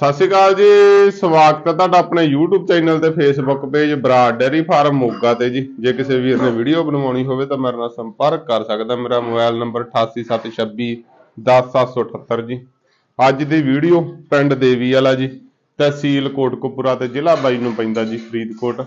ਸਤਿ ਸ਼੍ਰੀ ਅਕਾਲ ਜੀ, ਸਵਾਗਤ ਹੈ ਤੁਹਾਡਾ ਆਪਣੇ YouTube ਚੈਨਲ ਤੇ Facebook page Brar dairy farm Moga ਤੇ ਜੀ। ਜੇ ਕਿਸੇ ਵੀਰ ਨੇ ਵੀਡੀਓ ਬਣਵਾਉਣੀ ਹੋਵੇ ਤਾਂ ਮੇਰੇ ਨਾਲ ਸੰਪਰਕ ਕਰ ਸਕਦਾ ਮੇਰਾ ਮੋਬਾਈਲ ਨੰਬਰ 8876 10778 ਜੀ। ਅੱਜ ਦੀ ਵੀਡੀਓ ਪਿੰਡ ਦੇਵੀ ਵਾਲਾ ਜੀ, ਤਹਿਸੀਲ ਕੋਟਕਪੂਰਾ ਤੇ ਜ਼ਿਲ੍ਹਾ ਬਾਈ ਨੂੰ ਪੈਂਦਾ ਜੀ, ਫਰੀਦਕੋਟ।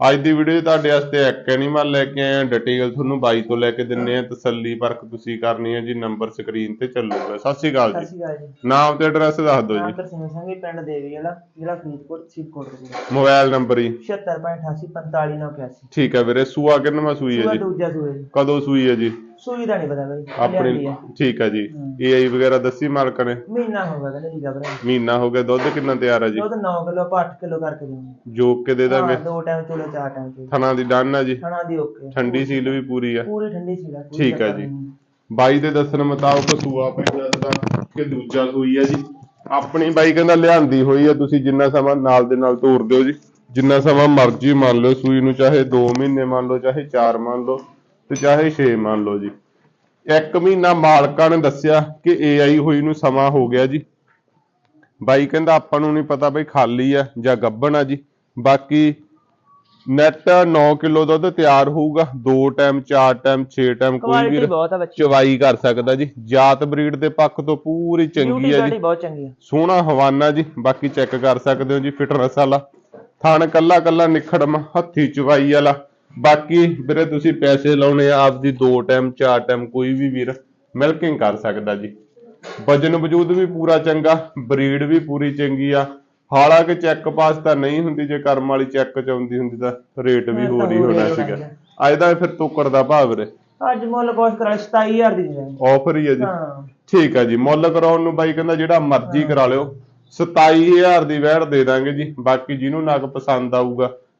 ਅੱਜ ਦੀ ਵੀਡੀਓ ਤੁਹਾਡੇ ਵਾਸਤੇ ਇੱਕ ਐਨੀਮਲ ਲੈ ਕੇ ਆਏ ਆ ਡਿਟੇਲ ਤੁਹਾਨੂੰ ਬਾਈ ਤੋਂ ਲੈ ਕੇ ਦਿੰਨੇ ਆ ਤਸੱਲੀ ਪਰਖ ਤੁਸੀਂ ਕਰਨੀ ਹੈ ਜੀ ਨੰਬਰ ਸਕਰੀਨ ਤੇ ਚੱਲੂਗਾ ਸਤਿ ਸ਼੍ਰੀ ਅਕਾਲ ਜੀ। ਨਾਮ ਤੇ ਐਡਰੈਸ ਦੱਸ ਦਿਓ ਜੀ। ਸਿੰਘ ਪਿੰਡ ਦੇਵੀ ਵਾਲਾ ਜ਼ਿਲ੍ਹਾ ਫਰੀਦਕੋਟ ਸਿੱਖੋਟ ਦੇ ਮੋਬਾਈਲ ਨੰਬਰ ਜੀ। 76.88458981 ਠੀਕ ਹੈ ਵੀਰੇ ਸੂਆ ਕਿੰਨਵਾ ਸੂਈ ਹੈ ਦੂਜਾ ਜੀ। ਕਦੋਂ ਸੂਈ ਹੈ ਜੀ? ਸੂਈ ਦਾ ਨਹੀਂ ਪਤਾ ਬਈ ਆਪਣੀ ਆ। ਠੀਕ ਹੈ। ਜੀ। ਏਆਈ ਵਗੈਰਾ ਦੱਸੀ ਮਾਲਕ ਨੇ? ਮਹੀਨਾ ਹੋ ਗਿਆ ਕਹਿੰਦੇ ਲੀਗਾ ਭਰਾ। ਮਹੀਨਾ ਹੋ ਗਿਆ ਦੁੱਧ ਕਿੰਨਾ ਤਿਆਰ ਹੈ ਜੀ? ਦੁੱਧ 9 ਕਿਲੋ ਆਪਾਂ 8 ਕਿਲੋ ਕਰਕੇ ਦੇਵਾਂਗੇ ਜੋਕ ਕੇ ਦੇ ਦਾਂਗੇ। ਦੋ ਟਾਈਮ ਚੋਲੇ ਚਾਰ ਟਾਈਮ ਚੋਲੇ ਥਣਾ ਦੀ ਡਨ ਹੈ ਜੀ। ਖਾਣਾ ਦੀ ਓਕੇ। ਠੰਡੀ ਸੀਲ ਵੀ ਪੂਰੀ ਹੈ ਪੂਰੀ ਠੰਡੀ ਸੀ ਕੋਈ ਠੀਕ ਚੱਕਰ ਜੀ। ਬਾਈ ਦੇ ਦੱਸਣ ਮੁਤਾਬਕ ਸੂਆ ਪੈਂਦਾ ਦਾ ਕਿ ਦੂਜਾ ਸੂਈ ਹੈ ਜੀ। ਆਪਣੀ ਬਾਈ ਕਹਿੰਦਾ ਲਿਆਂਦੀ ਹੋਈ ਹੈ ਤੁਸੀਂ ਜਿੰਨਾ ਸਮਾਂ ਨਾਲ ਦੇ ਨਾਲ ਤੋਰ ਦਿਓ ਜੀ। ਜਿੰਨਾ ਸਮਾਂ ਮਰਜ਼ੀ ਮੰਨ ਲਓ ਸੂਈ ਨੂੰ ਚਾਹੇ 2 ਮਹੀਨੇ ਮੰਨ ਲਓ ਚਾਹੇ 4 ਮੰਨ ਲਓ। ਤੇ ਚਾਹੇ 6 ਮੰਨ ਲਓ ਜੀ। ਇੱਕ ਮਹੀਨਾ ਮਾਲਕਾਂ ਨੇ ਦੱਸਿਆ ਕਿ AI ਹੋਈ ਨੂੰ ਸਮਾਂ ਹੋ ਗਿਆ ਜੀ। ਬਾਈ ਕਹਿੰਦਾ ਆਪਾਂ ਨੂੰ ਨਹੀਂ ਪਤਾ ਬਈ ਖਾਲੀ ਆ ਜਾਂ ਗੱਭਣ ਆ ਜੀ। ਬਾਕੀ ਨੈਟ 9 ਕਿਲੋ ਦੁੱਧ ਤਿਆਰ ਹੋਊਗਾ। 2 ਟਾਈਮ 4 ਟਾਈਮ 6 ਟਾਈਮ ਕੋਈ ਵੀ ਚਵਾਈ ਕਰ ਸਕਦਾ ਜੀ। ਜਾਤ ਬਰੀਡ ਦੇ ਪੱਖ ਤੋਂ ਪੂਰੀ ਚੰਗੀ ਹੈ ਜੀ। ਬਹੁਤ ਚੰਗੀ ਆ। ਸੋਹਣਾ ਹਵਾਨਾ ਜੀ। ਬਾਕੀ ਚੈੱਕ ਕਰ ਸਕਦੇ ਹੋ ਜੀ ਫਿਟਨੈਸ ਵਾਲਾ। ਥਣ ਕੱਲਾ ਕੱਲਾ ਨਿਖੜਮ ਹੱਥੀ ਚਵਾਈ ਵਾਲਾ। ਬਾਕੀ ਵੀਰੇ ਤੁਸੀਂ ਪੈਸੇ ਲਾਉਣੇ ਆ ਆਪਦੀ 2 ਟਾਈਮ 4 ਟਾਈਮ ਕੋਈ ਵੀ ਵੀਰ ਮਿਲਕਿੰਗ ਕਰ ਸਕਦਾ ਜੀ। ਵਜਨ ਵਜੂਦ ਵੀ ਪੂਰਾ ਚੰਗਾ ਬਰੀਡ ਵੀ ਪੂਰੀ ਚੰਗੀ ਆ। ਹਾਲਾਂਕਿ ਚੈੱਕ ਪਾਸ ਤਾਂ ਨਹੀਂ ਹੁੰਦੀ ਜੇ ਕਰਮ ਵਾਲੀ ਚੈੱਕ ਚ ਆਉਂਦੀ ਹੁੰਦੀ ਤਾਂ ਰੇਟ ਵੀ ਹੋਰ ਹੀ ਹੋਣਾ ਸੀਗਾ। ਅੱਜ ਦਾ ਫਿਰ ਤੋਕੜ ਦਾ ਭਾਅ ਵੀਰੇ। ਅੱਜ ਮੁੱਲ ਕੋਸ਼ ਕਰਾ 27000 ਦੀ ਦੇ ਦਾਂਗੇ। ਆਫਰ ਹੀ ਹੈ ਜੀ। ਠੀਕ ਹੈ ਜੀ ਮੁੱਲ ਕਰਾਉਣ ਨੂੰ ਬਾਈ ਕਹਿੰਦਾ ਜਿਹੜਾ ਮਰਜ਼ੀ ਕਰਾ ਲਿਓ। 27000 ਦੀ ਵੈਟ ਦੇ ਦਾਂਗੇ ਜੀ ਬਾਕੀ ਜਿਹਨੂੰ ਨਗ ਪਸੰਦ ਆਊਗਾ।